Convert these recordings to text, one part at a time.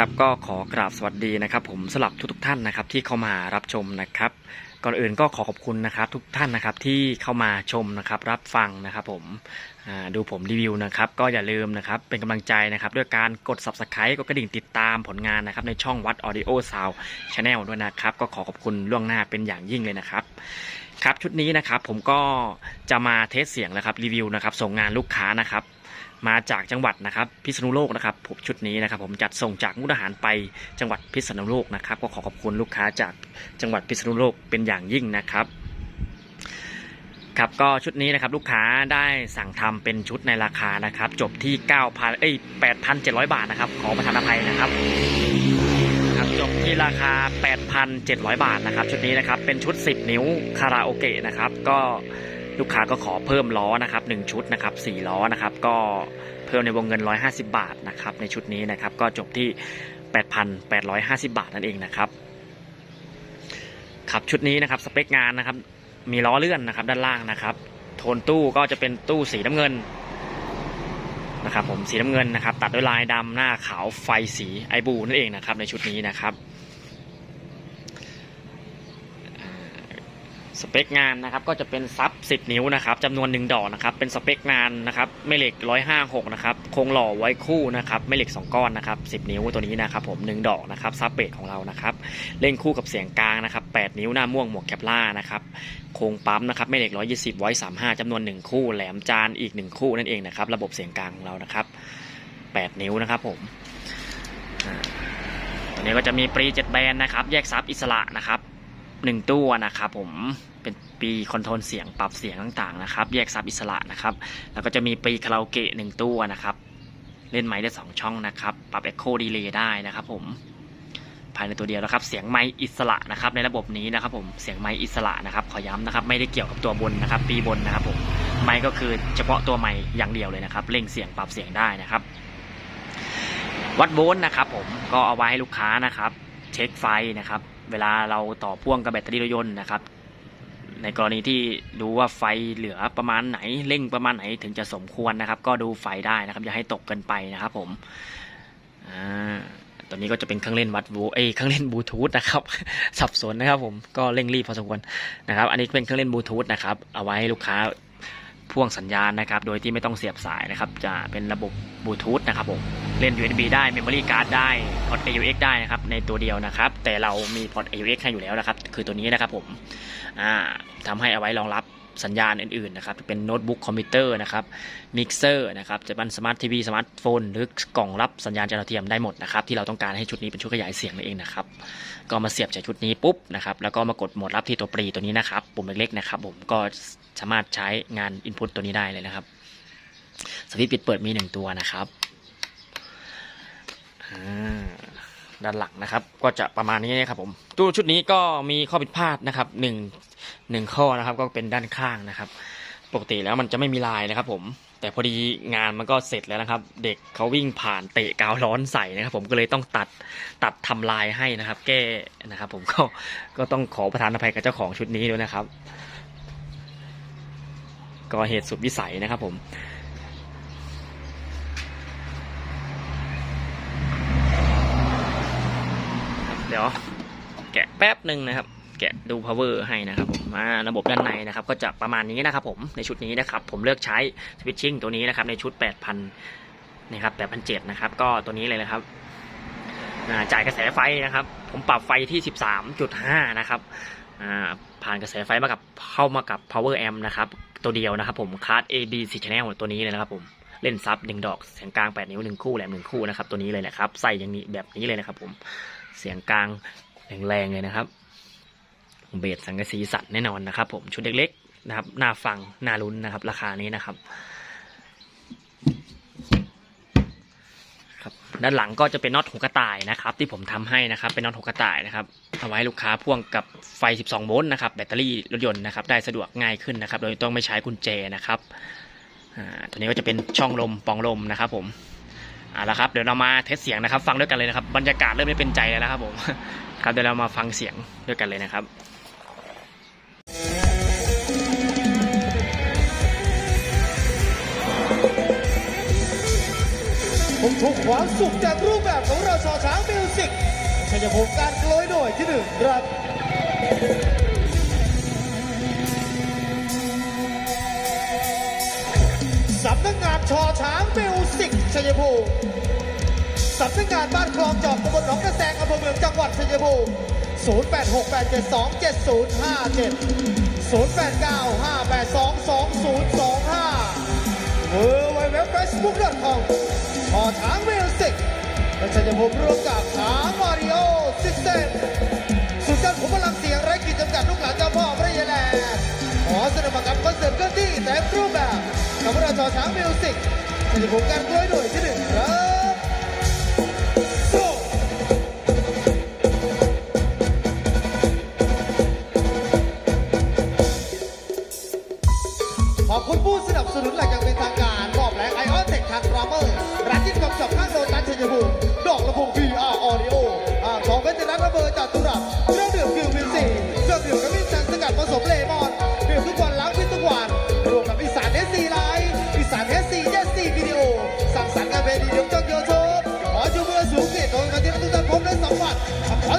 ครับก็ขอกราบสวัสดีนะครับ ผมสลับทุกๆท่านนะครับที่เข้ามารับชมนะครับ ก่อนอื่นก็ขอขอบคุณนะครับ ทุกท่านนะครับที่เข้ามาชมนะครับ รับฟังนะครับผมดูผมรีวิวนะครับ ก็อย่าลืมนะครับเป็นกำลังใจนะครับ ด้วยการกด subscribe กดกระดิ่งติดตามผลงานนะครับ ในช่องวัด Audio Sound Channel ด้วยนะครับ ก็ขอขอบคุณล่วงหน้าเป็นอย่างยิ่งเลยนะครับครับชุดนี้นะครับผมก็จะมาเทสเสียงนะครับรีวิวนะครับ ส่งงานลูกค้านะครับ มาจากจังหวัดนะครับพิษณุโลกนะครับผมชุดนี้นะครับ ผมจัดส่งจากมุกดาหารไปจังหวัดพิษณุโลกนะครับ ก็ขอขอบคุณลูกค้าจากจังหวัดพิษณุโลกเป็นอย่างยิ่งนะครับครับก็ชุดนี้นะครับลูกค้าได้สั่งทำเป็นชุดในราคานะครับ จบที่9,000เอ้ย8,700 บาทนะครับ ขอประทานอภัยนะครับครับจบที่ราคา 8,700 บาทนะครับ ชุดนี้นะครับเป็นชุด 10 นิ้วคาราโอเกะนะครับ ก็ ลูกค้าก็ขอเพิ่มล้อนะครับ1ชุดนะครับ4ล้อนะครับก็เพิ่มในวงเงิน 150 บาทนะครับในชุดนี้นะครับก็จบที่ 8,850 บาทนั่นเองนะครับครับชุดนี้นะครับสเปคงานนะครับมีล้อเลื่อนนะครับด้านล่างนะครับโทนตู้ก็จะเป็นตู้สีน้ำเงินนะครับผมสีน้ำเงินนะครับตัดด้วยลายดำหน้าขาวไฟสีไอบูนั่นเองนะครับในชุดนี้นะครับอ่า สเปคงานนะครับก็จะเป็นซับ 10 นิ้วนะครับจำนวนหนึ่งดอกนะครับเป็นสเปคงานนะครับแม่เหล็ก 156 นะครับโครงหล่อไว้คู่นะครับแม่เหล็ก 2 ก้อนนะครับ 10 นิ้วตัวนี้นะครับผม 1 ดอกนะครับซับเบสของเรานะครับเล่นคู่กับเสียงกลางนะครับ 8 นิ้วหน้าม่วงหมวกแคปล่านะครับโครงปั๊มนะครับแม่เหล็ก 120 ไว้ 35จำนวน 1 คู่แหลมจานอีก 1 คู่นั่นเองนะครับระบบเสียงกลางของเรานะครับ 8 นิ้วนะครับผมตัวนี้ก็จะมีปรี7แบนนะครับแยกซับอิสระนะครับ 1ตัวนะครับผมเป็นปีคอนโทรลเสียงปรับเสียงต่างๆนะครับ แยกซับอิสระนะครับ แล้วก็จะมีปีคาราโอเกะ1ตัวนะครับ เล่นไมค์ได้2ช่องนะครับ ปรับ Echo Delay ได้นะครับผมภายในตัวเดียวนะครับ เสียงไมค์อิสระนะครับ ในระบบนี้นะครับ ผมเสียงไมค์อิสระนะครับ ขอย้ำนะครับ ไม่ได้เกี่ยวกับตัวบนนะครับ ปีบนนะครับผมไมค์ก็คือเฉพาะตัวไมค์อย่างเดียวเลยนะครับเร่งเสียงปรับเสียงได้นะครับ วัดโวลต์นะครับ ผมก็เอาไว้ให้ลูกค้านะครับ เช็คไฟนะครับ เวลาเราต่อพ่วงกับแบตเตอรี่รถยนต์นะครับ ในกรณีที่ดูว่าไฟเหลือประมาณไหนเร่งประมาณไหนถึงจะสมควรนะครับ ก็ดูไฟได้นะครับอย่าให้ตกเกินไปนะครับ ผมอ่าตัวนี้ก็จะเป็นเครื่องเล่นวัดโวลต์เอ้เครื่องเล่นบลูทูธนะครับ สับสนนะครับผมก็เร่งรีบพอสมควรนะครับ อันนี้เป็นเครื่องเล่นบลูทูธนะครับ เอาไว้ให้ลูกค้า พ่วงสัญญาณนะครับ โดยที่ไม่ต้องเสียบสายนะครับ จะเป็นระบบบลูทูธนะครับผมเล่น USB ได้ Memory Card ได้พอร์ต AUX ได้นะครับ ในตัวเดียวนะครับ แต่เรามีพอร์ต AUX ให้อยู่แล้วนะครับ คือตัวนี้นะครับผมอ่าทำให้เอาไว้รองรับสัญญาณอื่นๆนะครับเป็นโน้ตบุ๊กคอมพิวเตอร์นะครับมิกเซอร์นะครับจะเป็นสมาร์ททีวีสมาร์ทโฟนหรือกล่องรับสัญญาณจานดาวเทียมได้หมดนะครับที่เราต้องการให้ชุดนี้เป็นชุดขยายเสียงนั่นเองนะครับก็มาเสียบจากชุดนี้ปุ๊บนะครับแล้วก็มากดโหมดรับที่ตัวปรีตัวนี้นะครับปุ่มเล็กๆนะครับผมก็ สามารถใช้งานอินพุตตัวนี้ได้เลยนะครับ สวิตช์ปิดเปิดมีหนึ่งตัวนะครับด้านหลังนะครับ ก็จะประมาณนี้นะครับผมตู้ชุดนี้ก็มีข้อผิดพลาดนะครับหนึ่งหนึ่งข้อนะครับ ก็เป็นด้านข้างนะครับ ปกติแล้วมันจะไม่มีลายนะครับ ผม แต่พอดีงานมันก็เสร็จแล้วนะครับ เด็กเขาวิ่งผ่านเตะกาวร้อนใส่นะครับ ผมก็เลยต้องตัดตัดทำลายให้นะครับ แก้นะครับ ผมก็ก็ต้องขอประทานอภัยกับเจ้าของชุดนี้ด้วยนะครับ ก็เหตุสุดวิสัยนะครับผมเดี๋ยวแกะแป๊บหนึ่งนะครับ แกะดู power ให้นะครับผมมาระบบด้านในนะครับ ก็จะประมาณนี้นะครับผมในชุดนี้นะครับ ผมเลือกใช้ switching ตัวนี้นะครับ ในชุด 8,000นะครับ8,700นะครับ ก็ตัวนี้เลยนะครับอ่าจ่ายกระแสไฟนะครับ ผมปรับไฟที่ 13.5 นะครับอ่าผ่านกระแสไฟมากับเข้ามากับ power amp นะครับ ตัวเดียวนะครับผมคาร์ด AB 4 channel ตัวนี้เลยนะครับผมเล่นซับหนึ่งดอกเสียงกลาง8นิ้วหนึ่งคู่แหลมหนึ่งคู่นะครับตัวนี้เลยแหละครับใส่อย่างนี้แบบนี้เลยนะครับผมเสียงกลางแรงๆเลยนะครับ เบสสังกะสีสัตว์แน่นอนนะครับ ผมชุดเล็กๆนะครับน่าฟังน่าลุ้นนะครับ ราคานี้นะครับครับ ด้านหลังก็จะเป็นน็อตหัวกระต่ายนะครับ ที่ผมทำให้นะครับเป็นน็อตหัวกระต่ายนะครับเอาไว้ลูกค้าพ่วงกับไฟ 12 โวลต์นะครับแบตเตอรี่รถยนต์นะครับได้สะดวกง่ายขึ้นนะครับ โดยต้องไม่ใช้กุญแจนะครับอ่าตัวนี้ก็จะเป็นช่องลมปองลมนะครับ ผมเอาละครับเดี๋ยวเรามาเทสเสียงนะครับ ฟังด้วยกันเลยนะครับบรรยากาศเริ่มไม่เป็นใจแล้วนะครับผมครับเดี๋ยวเรามาฟังเสียงด้วยกันเลยนะครับ ทุกความสุขจากรูปแบบของเราชอช้างมิวสิกชัยภูมิการโกลยโดยที่หนึ่งครับสำนักงานชอช้างมิวสิกชัยภูมิสำนักงานบ้านคลองจอกตำบลหนองกระแสงอำเภอเมืองจังหวัดชัยภูมิ0868727057 0895822025 w w w f a c e b o o k c o m ชัยภูมิร่วมกับช้ามาริโอซิสเต็มสุดยอดขุมพลังเสียงไร้ขีดจำกัดลูกหลานเจ้าพ่อพระยาแลขอเสนอมากับคอนเสิร์ตเคลื่อนที่เต็มรูปแบบกับพวกเราชอช้างมิวสิกชัยภูมิการกล้วยหน่วยที่หนึ่งครับขอบคุณผู้สนับสนุนหลัก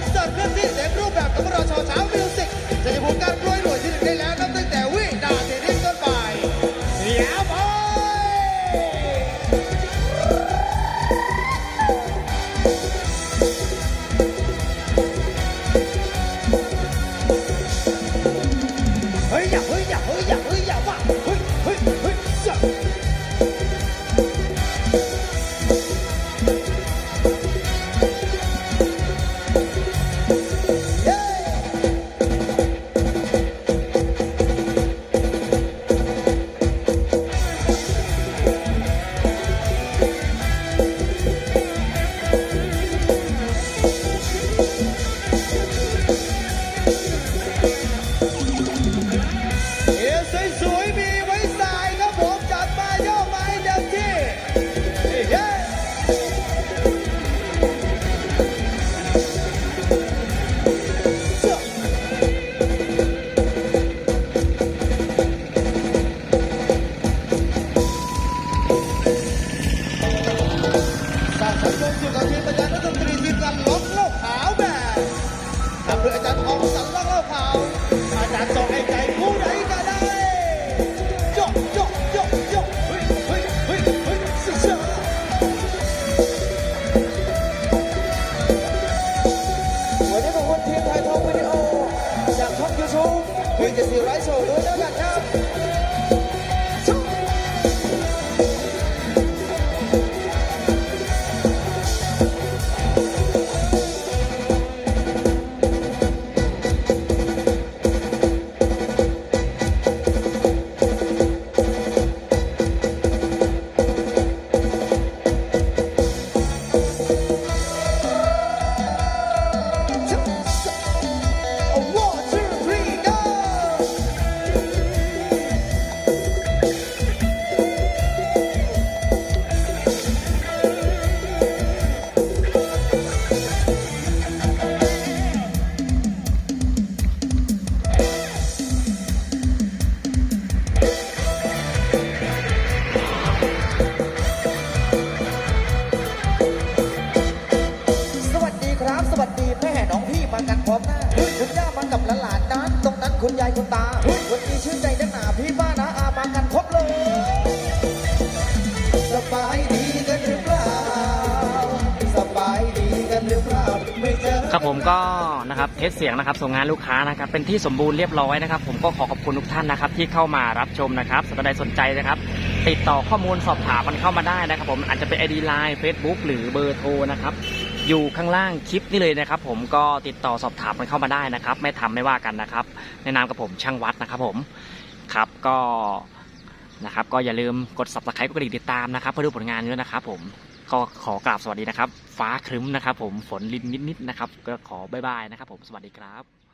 กับคอเสิร์ตเคลื่อนที่เต็มรูปแบบกับเราชาวเช้ามิวสิกชัยภูมิการกล้วยหน่วยที่หนึ่งได้แล้วนับตั้งแต่วินาทีนี้ต้นไปเดี๋ยวไปเฮ้ยอย่า รรามสุขกับทีอาจารย์นักดนตรีทีมงานล็อกโลกขาวแบบทำโดยอาจารย์ทองสันล็อกโลกขาว อาจารย์สอนให้ใจผู้ใดก็ได้โยกโยกโยกโยกเฮ้ยเฮ้ยเฮ้ยเฮ้ยสุดยอดวันนี้ขอบคุณทีมถ่ายทำวิดีโอจากช่องยูทูบวิจสีไร้โชว์ด้วยแล้วกันครับ ครับผมก็นะครับเทสเสียงนะครับส่งงานลูกค้านะครับเป็นที่สมบูรณ์เรียบร้อยนะครับ ผมก็ขอขอบคุณทุกท่านนะครับ ที่เข้ามารับชมนะครับสำหรับใครสนใจนะครับ ติดต่อข้อมูลสอบถามมันเข้ามาได้นะครับ ผมอาจจะเป็น ID Line Facebook หรือเบอร์โทรนะครับอยู่ข้างล่างคลิปนี่เลยนะครับ ผมก็ติดต่อสอบถามมันเข้ามาได้นะครับ ไม่ทำไม่ว่ากันนะครับในนามกับผมช่างวัดนะครับ ผมครับก็นะครับก็อย่าลืมกด subscribe กดกระดิ่งติดตามนะครับเพื่อดูผลงานด้วยนะครับผม ก็ขอกราบสวัสดีนะครับ ฟ้าครึ้มนะครับ ผมฝนรินนิดๆนะครับ ก็ขอบายบายนะครับ ผมสวัสดีครับ